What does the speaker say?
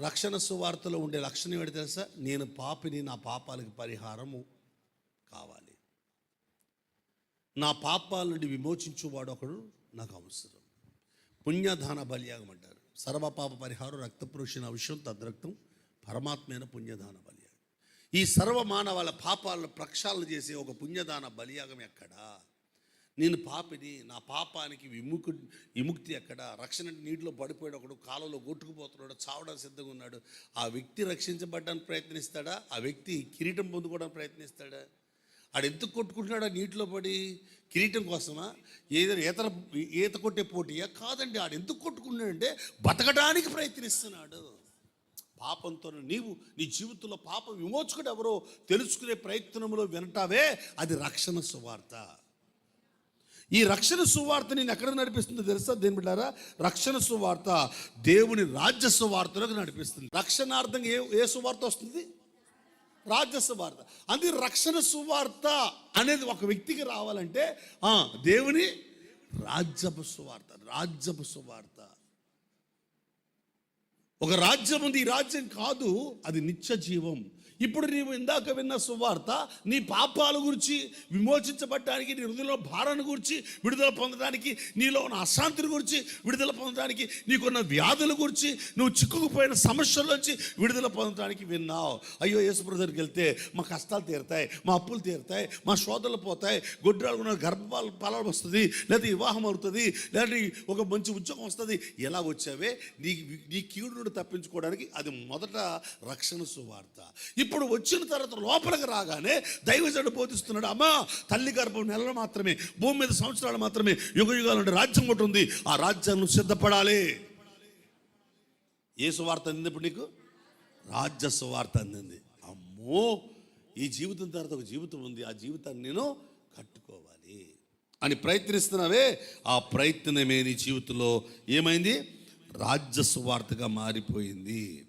రక్షణ సువార్తలో ఉండే లక్షణం ఏంటి తెలుసా? నేను పాపిని నా పాపాలకు పరిహారము కావాలి. నా పాపాల నుండి విమోచించువాడు ఒకడు నాకు అవసరం. పుణ్యదాన బలియాగం అంటారు సర్వ పాప పరిహారం రక్తపురుషణ విషయం తద్రక్తం పరమాత్మైన పుణ్యదాన బలియాగం. ఈ సర్వమానవాళ పాపాలను ప్రక్షాళన చేసే ఒక పుణ్యదాన బలియాగం ఎక్కడా? నేను పాపిని నా పాపానికి విముక్తి విముక్తి ఎక్కడ? రక్షణ నీటిలో పడిపోయాడు ఒకడు కాలంలో కొట్టుకుపోతున్నాడు చావడానికి సిద్ధంగా ఉన్నాడు. ఆ వ్యక్తి రక్షించబడడానికి ప్రయత్నిస్తాడా? ఆ వ్యక్తి కిరీటం పొందుకోవడానికి ప్రయత్నిస్తాడా? ఆడు ఎందుకు కొట్టుకుంటున్నాడా నీటిలో పడి? కిరీటం కోసమా? ఏదైనా ఈత ఈత కొట్టే పోటీయా? కాదండి ఆడు ఎందుకు కొట్టుకుంటున్నాడంటే బతకడానికి ప్రయత్నిస్తున్నాడు. పాపంతో నీవు నీ జీవితంలో పాప విమోచకుడు ఎవరో తెలుసుకునే ప్రయత్నంలో వినటావే అది రక్షణ సువార్త. ఈ రక్షణ సువార్త నేను ఎక్కడ నడిపిస్తుందో తెలుసా? దేని బిడ్డారా రక్షణ సువార్త దేవుని రాజ్య సువార్తలకు నడిపిస్తుంది. రక్షణార్థంగా ఏ ఏ సువార్త వస్తుంది? రాజ్య సువార్త. అది రక్షణ సువార్త అనేది ఒక వ్యక్తికి రావాలంటే దేవుని రాజ్యపు సువార్త రాజ్యపు సువార్త. ఒక రాజ్యం ఉంది ఈ రాజ్యం కాదు అది నిత్య జీవం. ఇప్పుడు నీవు ఇందాక విన్న సువార్త నీ పాపాల గురించి విమోచించబడటానికి నీ హృదయంలో భారాన్ని గురించి విడుదల పొందడానికి నీలో ఉన్న అశాంతిని గురించి విడుదల పొందడానికి నీకున్న వ్యాధుల గురించి నువ్వు చిక్కుకుపోయిన సమస్యల్లోంచి విడుదల పొందడానికి విన్నావు. అయ్యో యేసు బ్రదర్కి వెళ్తే మా కష్టాలు తీరుతాయి మా అప్పులు తీరుతాయి మా శోధనలు పోతాయి గొడ్రాలు ఉన్న గర్భాలు పాలన వస్తుంది లేదా వివాహం అవుతుంది లేదా ఒక మంచి ఉద్యోగం వస్తుంది. ఎలా వచ్చావే నీ నీ కీడు నుండి తప్పించుకోవడానికి అది మొదట రక్షణ సువార్త. ఇప్పుడు వచ్చిన తర్వాత లోపలికి రాగానే దైవజడు బోధిస్తున్నాడు అమ్మా తల్లి గర్భం నెలలు మాత్రమే భూమి మీద సంవత్సరాలు మాత్రమే యుగ యుగాలు రాజ్యం ఒకటి ఉంది. ఆ రాజ్యాన్ని సిద్ధపడాలి. ఏ సువార్త అందింది ఇప్పుడు నీకు? రాజ్య సువార్త అందింది. అమ్మో! ఈ జీవితం తర్వాత ఒక జీవితం ఉంది. ఆ జీవితాన్ని నేను కట్టుకోవాలి అని ప్రయత్నిస్తున్నావే. ఆ ప్రయత్నమే నీ జీవితంలో. ఏమైంది? రాజ్య సువార్తగా మారిపోయింది.